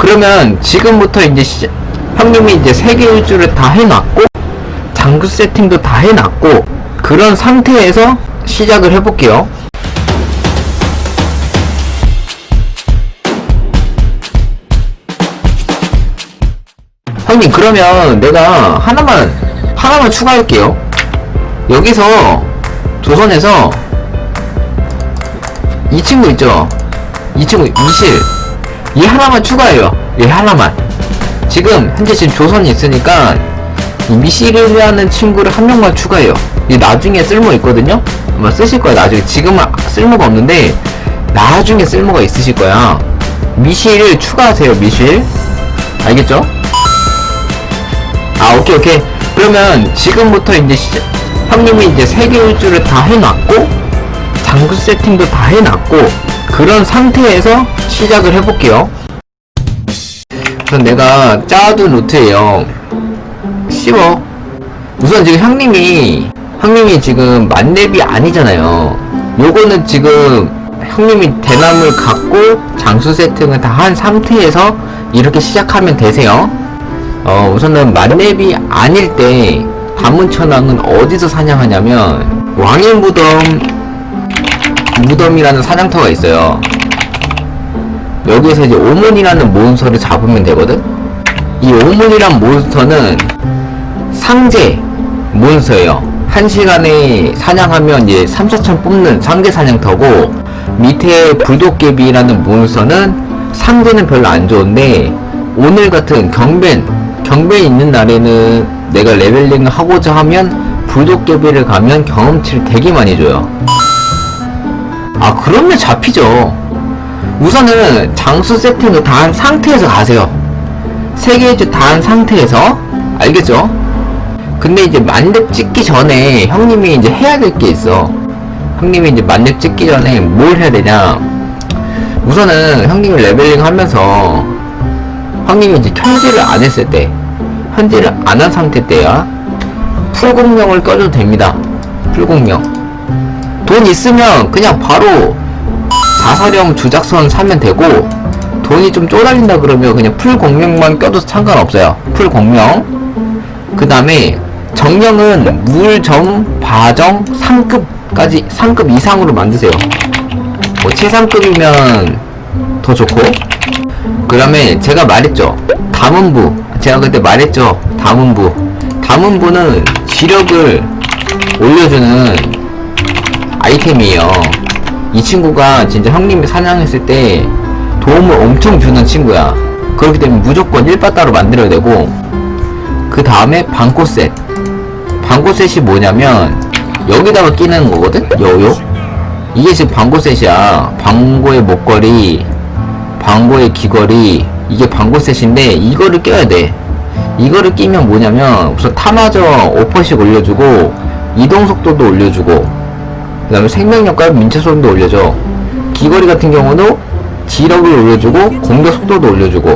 그러면 지금부터 이제 시, 형님이 이제 세계 일주를 다 해놨고 장구 세팅도 다 해놨고 그런 상태에서 시작을 해볼게요. 형님 그러면 내가 하나만 하나만 추가할게요. 여기서 조선에서 이 친구 있죠? 이 친구 미실 이 하나만 추가해요. 이 하나만. 지금 현재 지금 조선이 있으니까 이 미실이라는 친구를 한 명만 추가해요. 이 나중에 쓸모 있거든요. 아마 쓰실 거야. 나중에 지금은 쓸모가 없는데 나중에 쓸모가 있으실 거야. 미실을 추가하세요. 미실. 알겠죠? 아 오케이 오케이. 그러면 지금부터 이제 시- 형님이 이제 세계 일주를 다 해놨고 장구 세팅도 다 해놨고 그런 상태에서 시작을 해볼게요. 우선 내가 짜둔 루트예요. 씹어. 우선 지금 형님이 형님이 지금 만렙이 아니잖아요. 요거는 지금 형님이 대나무를 갖고 장수 세팅을 다 한 상태에서 이렇게 시작하면 되세요. 어, 우선은 만렙이 아닐 때 반문천왕은 어디서 사냥하냐면 왕의 무덤 무덤이라는 사냥터가 있어요. 여기에서 이제 오문이라는 몬스터를 잡으면 되거든? 이 오문이란 몬스터는 상제 몬스터예요. 한 시간에 사냥하면 이제 3, 4천 뽑는 상제 사냥터고 밑에 불독개비라는 몬스터는 상제는 별로 안 좋은데 오늘 같은 경벤 경벤 있는 날에는 내가 레벨링을 하고자 하면 불독개비를 가면 경험치를 되게 많이 줘요. 아 그러면 잡히죠. 우선은 장수 세팅을 다 한 상태에서 가세요. 세 개주 다한 상태에서 알겠죠? 근데 이제 만렙 찍기 전에 형님이 이제 해야 될 게 있어. 형님이 이제 만렙 찍기 전에 뭘 해야 되냐? 우선은 형님이 레벨링 하면서 형님이 이제 현질을 안 했을 때, 현질을 안 한 상태 때야 풀공명을 껴줘도 됩니다. 풀공명. 돈 있으면 그냥 바로 자살형 주작선 사면 되고 돈이 좀 쪼달린다 그러면 그냥 풀 공명만 껴도 상관없어요. 풀 공명. 그 다음에 정령은 물정, 바정, 상급까지 상급 이상으로 만드세요. 뭐 최상급이면 더 좋고. 그 다음에 제가 말했죠. 담은부. 제가 그때 말했죠. 담은부. 담은부는 지력을 올려주는 아이템이에요. 이 친구가 진짜 형님이 사냥했을 때 도움을 엄청 주는 친구야. 그렇기 때문에 무조건 1바따로 만들어야 되고, 그 다음에 방코셋. 방코셋이 뭐냐면, 여기다가 끼는 거거든? 요, 요? 이게 지금 방코셋이야. 방고의 목걸이, 방고의 귀걸이, 이게 방고셋인데, 이거를 껴야 돼. 이거를 끼면 뭐냐면, 우선 타마저 5%씩 올려주고, 이동 속도도 올려주고, 그 다음에 생명력과 민첩성도 올려줘. 귀걸이 같은 경우도 지력을 올려주고 공격 속도도 올려주고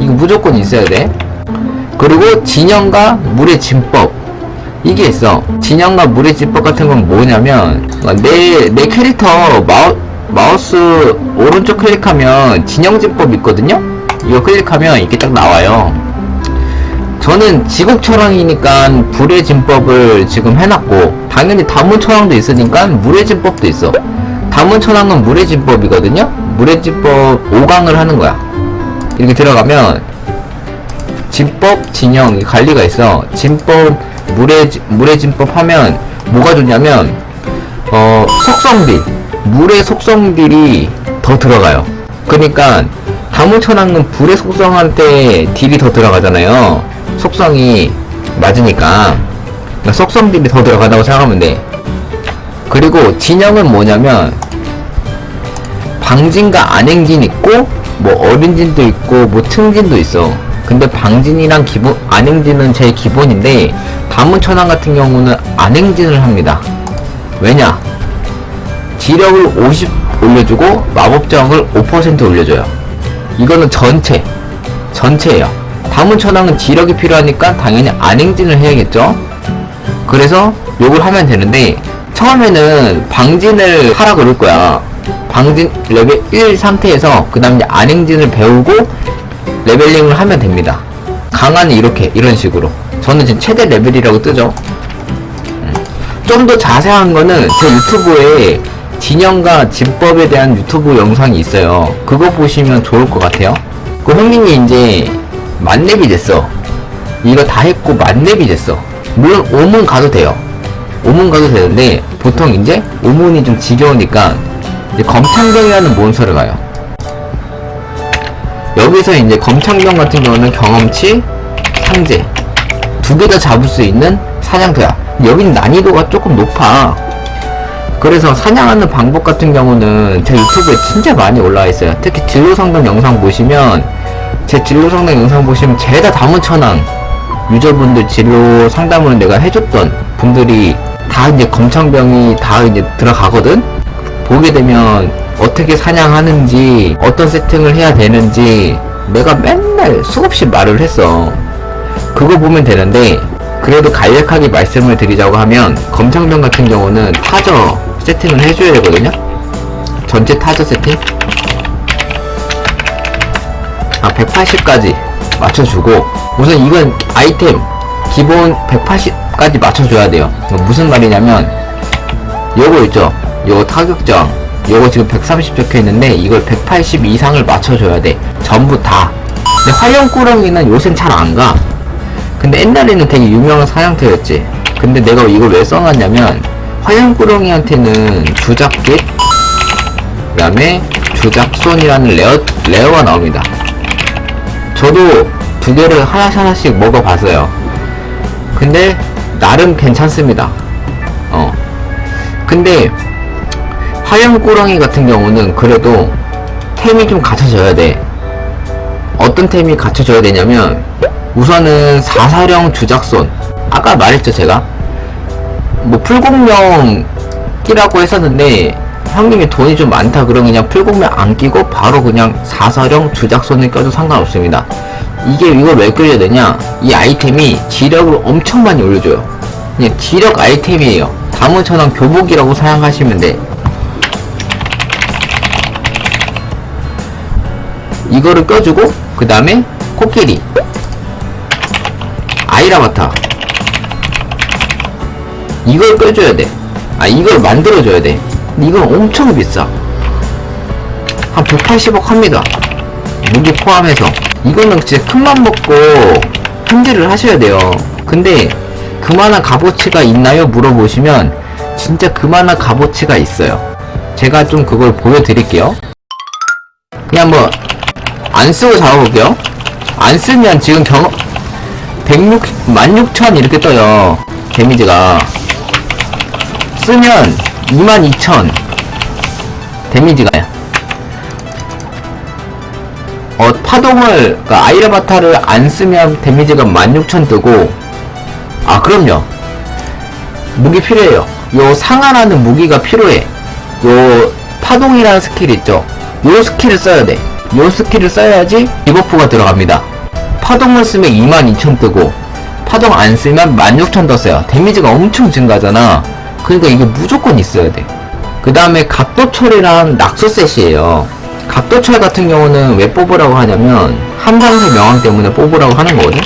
이거 무조건 있어야 돼. 그리고 진영과 물의 진법 이게 있어. 진영과 물의 진법 같은 건 뭐냐면 내 내 캐릭터 마우, 마우스 오른쪽 클릭하면 진영 진법 있거든요. 이거 클릭하면 이렇게 딱 나와요. 저는 지국철왕이니까 불의 진법을 지금 해놨고 당연히 다문 철왕도 있으니까 물의 진법도 있어. 다문 철왕은 물의 진법이거든요? 물의 진법 5강을 하는 거야. 이렇게 들어가면 진법 진영 이 관리가 있어. 진법 물의 지- 물의 진법 하면 뭐가 좋냐면 어 속성딜 물의 속성딜이 더 들어가요. 그러니까 다문천왕은 불의 속성한테 딜이 더 들어가잖아요 속성이 맞으니까 그러니까 속성 딜이 더 들어간다고 생각하면 돼. 그리고 진영은 뭐냐면 방진과 안행진 있고 뭐 어린진도 있고 뭐 층진도 있어. 근데 방진이랑 기본 안행진은 제일 기본인데 다문천왕 같은 경우는 안행진을 합니다. 왜냐? 지력을 50 올려주고 마법저항을 5% 올려줘요. 이거는 전체 전체예요 다문 천왕은 지력이 필요하니까 당연히 안행진을 해야겠죠 그래서 요걸 하면 되는데 처음에는 방진을 하라 그럴 거야 방진 레벨 1 상태에서 그 다음에 안행진을 배우고 레벨링을 하면 됩니다. 강화는 이렇게 이런 식으로. 저는 지금 최대 레벨이라고 뜨죠. 좀 더 자세한 거는 제 유튜브에 진영과 진법에 대한 유튜브 영상이 있어요. 그거 보시면 좋을 것 같아요. 그 흥민이 이제 만렙이 됐어. 이거 다 했고 만렙이 됐어. 물론 오문 가도 돼요. 오문 가도 되는데 보통 이제 오문이 좀 지겨우니까 이제 검창병이라는 몬스터를 가요. 여기서 이제 검창병 같은 경우는 경험치, 상제 두 개 다 잡을 수 있는 사냥터야. 여긴 난이도가 조금 높아. 그래서 사냥하는 방법 같은 경우는 제 유튜브에 진짜 많이 올라와 있어요. 특히 진로 상담 영상 보시면 제 진로 상담 영상 보시면 죄다 다문천왕 유저분들 진로 상담을 내가 해줬던 분들이 다 이제 검창병이 다 이제 들어가거든. 보게 되면 어떻게 사냥하는지 어떤 세팅을 해야 되는지 내가 맨날 수없이 말을 했어. 그거 보면 되는데 그래도 간략하게 말씀을 드리자고 하면 검창병 같은 경우는 타저 세팅을 해줘야 되거든요 전체 타저 세팅 아 180까지 맞춰주고 우선 이건 아이템 기본 180까지 맞춰줘야 돼요. 무슨 말이냐면 요거 있죠? 요거 타격정 요거 지금 130 적혀있는데 이걸 180 이상을 맞춰줘야 돼. 전부 다. 근데 화염꾸러기는 요샌 잘 안가. 근데 옛날에는 되게 유명한 사냥터였지. 근데 내가 이걸 왜 써놨냐면 화염구렁이한테는 주작깃 그 다음에 주작손이라는 레어, 레어가 나옵니다. 저도 두 개를 하나씩 하나씩 먹어봤어요. 근데 나름 괜찮습니다. 어. 근데 화염구렁이 같은 경우는 그래도 템이 좀 갖춰져야 돼. 어떤 템이 갖춰져야 되냐면 우선은 사사령 주작손 아까 말했죠 제가 뭐 풀공명 끼라고 했었는데 형님이 돈이 좀 많다 그러면 그냥 풀공명 안 끼고 바로 그냥 사사령 주작손을 껴도 상관없습니다. 이게 이걸 왜 껴야 되냐? 이 아이템이 지력을 엄청 많이 올려줘요. 그냥 지력 아이템이에요. 다문천왕 교복이라고 사용하시면 돼. 이거를 껴주고 그 다음에 코끼리. 아이라바타. 이걸 껴줘야 돼. 아 이걸 만들어줘야 돼. 이건 엄청 비싸. 한 180억 합니다. 무기 포함해서. 이거는 진짜 큰맘 먹고 현질을 하셔야 돼요. 근데 그만한 값어치가 있나요? 물어보시면 진짜 그만한 값어치가 있어요. 제가 좀 그걸 보여드릴게요. 그냥 뭐 안 쓰고 잡아볼게요. 안 쓰면 지금 경험 106, 16,000 이렇게 떠요. 데미지가. 쓰면 22,000 데미지가. 어, 파동을, 그러니까 아이라바타를 안 쓰면 데미지가 16,000 뜨고, 아, 그럼요. 무기 필요해요. 요 상한하는 무기가 필요해. 요 파동이라는 스킬 있죠? 요 스킬을 써야 돼. 요 스킬을 써야지 디버프가 들어갑니다. 파동을 쓰면 22,000 뜨고 파동 안 쓰면 16,000 떴어요. 데미지가 엄청 증가잖아. 그러니까 이게 무조건 있어야 돼. 그 다음에 각도철이랑 낙수셋이에요. 각도철 같은 경우는 왜 뽑으라고 하냐면 함장세 명왕 때문에 뽑으라고 하는 거거든.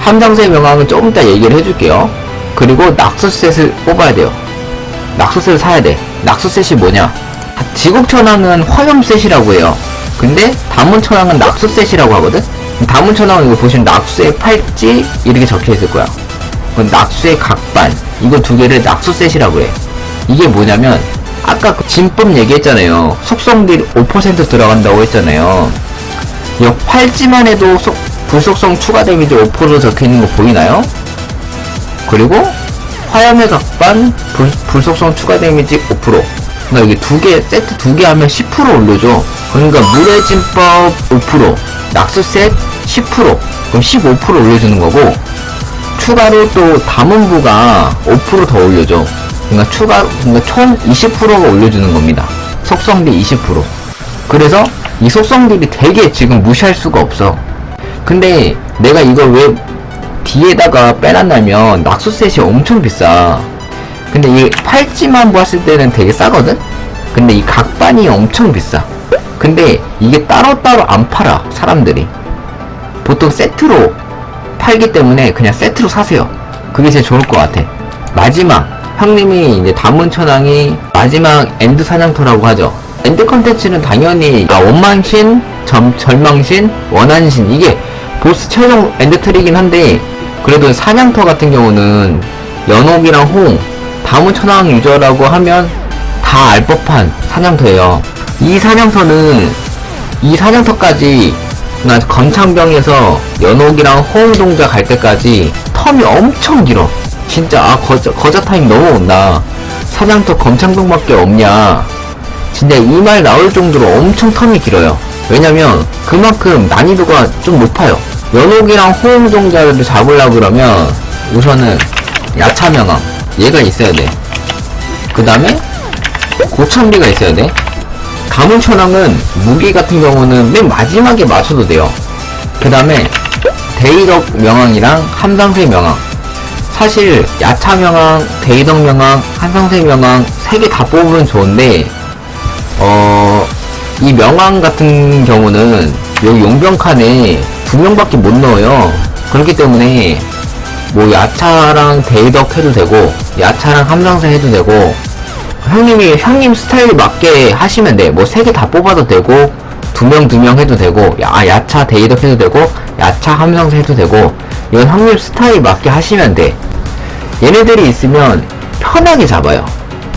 함장세 명왕은 조금 이따 얘기를 해줄게요. 그리고 낙수셋을 뽑아야 돼요. 낙수셋을 사야 돼. 낙수셋이 뭐냐? 지국천왕은 화염셋이라고 해요. 근데 다문천왕은 낙수셋이라고 하거든? 다문천왕은 이거 보시면 낙수의 팔찌 이렇게 적혀 있을 거야. 그건 낙수의 각반 이거 두 개를 낙수셋이라고 해. 이게 뭐냐면 아까 그 진법 얘기했잖아요. 속성들이 5% 들어간다고 했잖아요. 이 팔찌만 해도 속- 불속성 추가 데미지 5% 적혀 있는 거 보이나요? 그리고 화염의 각반 불, 불속성 추가 데미지 5%. 그러니까 여기 두 개, 세트 두 개 하면 10% 올려줘. 그러니까 물의 진법 5%, 낙수셋 10%, 그럼 15% 올려주는 거고, 추가로 또 담원부가 5%더 올려줘. 그러니까 추가, 그러니까 총 20%가 올려주는 겁니다. 속성비 20%. 그래서 이 속성들이 되게 지금 무시할 수가 없어. 근데 내가 이걸 왜 뒤에다가 빼놨냐면 낙수셋이 엄청 비싸. 근데 이 팔찌만 봤을 때는 되게 싸거든? 근데 이 각반이 엄청 비싸. 근데 이게 따로따로 안 팔아 사람들이 보통 세트로 팔기 때문에 그냥 세트로 사세요. 그게 제일 좋을 것 같아. 마지막 형님이 이제 단문천왕이 마지막 엔드 사냥터라고 하죠. 엔드 컨텐츠는 당연히 아, 원망신 점, 절망신 원한신. 이게 보스 최종 엔드 트리긴 한데 그래도 사냥터 같은 경우는 연옥이랑 홍 다문천왕 유저라고 하면 다 알 법한 사냥터예요. 이 사냥터는 이 사냥터까지 나 건창병에서 연옥이랑 호응동자 갈 때까지 텀이 엄청 길어. 진짜 아 거자, 거자 타임 너무 온다. 사냥터 검창동밖에 없냐. 진짜 이 말 나올 정도로 엄청 텀이 길어요. 왜냐면 그만큼 난이도가 좀 높아요. 연옥이랑 호응동자를 잡으려 그러면 우선은 야차명왕 얘가 있어야 돼. 그 다음에 고천비가 있어야 돼. 가문천왕은 무기 같은 경우는 맨 마지막에 맞춰도 돼요. 그 다음에 대이덕 명왕이랑 함상세 명왕. 사실 야차 명왕, 대이덕 명왕, 한상세 명왕 세 개 다 뽑으면 좋은데 어, 이 명왕 같은 경우는 여기 용병칸에 두 명밖에 못 넣어요. 그렇기 때문에 뭐 야차랑 대이덕 해도 되고 야차랑 함상세 해도 되고 형님이 형님 스타일 맞게 하시면 돼. 뭐 세 개 다 뽑아도 되고 두 명 두 명 해도 되고 야, 아, 야차 대이덕 해도 되고 야차 함성세 해도 되고 이건 형님 스타일 맞게 하시면 돼. 얘네들이 있으면 편하게 잡아요.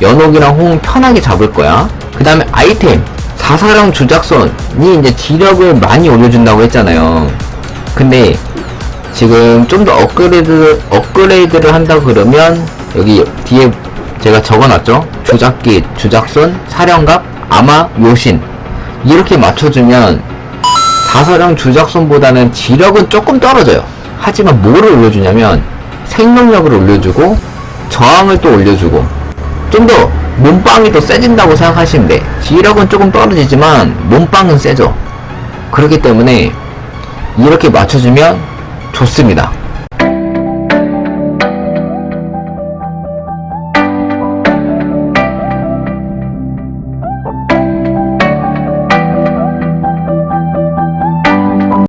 연옥이랑 홍 편하게 잡을 거야. 그 다음에 아이템 사사령 주작선이 이제 지력을 많이 올려준다고 했잖아요. 근데 지금 좀 더 업그레이드 업그레이드를 한다 그러면 여기 뒤에 제가 적어놨죠. 주작기, 주작손, 사령갑, 아마, 요신 이렇게 맞춰주면 사사령 주작손보다는 지력은 조금 떨어져요. 하지만 뭐를 올려주냐면 생명력을 올려주고 저항을 또 올려주고 좀 더 몸빵이 더 세진다고 생각하시면 돼. 지력은 조금 떨어지지만 몸빵은 세죠. 그렇기 때문에 이렇게 맞춰주면 좋습니다.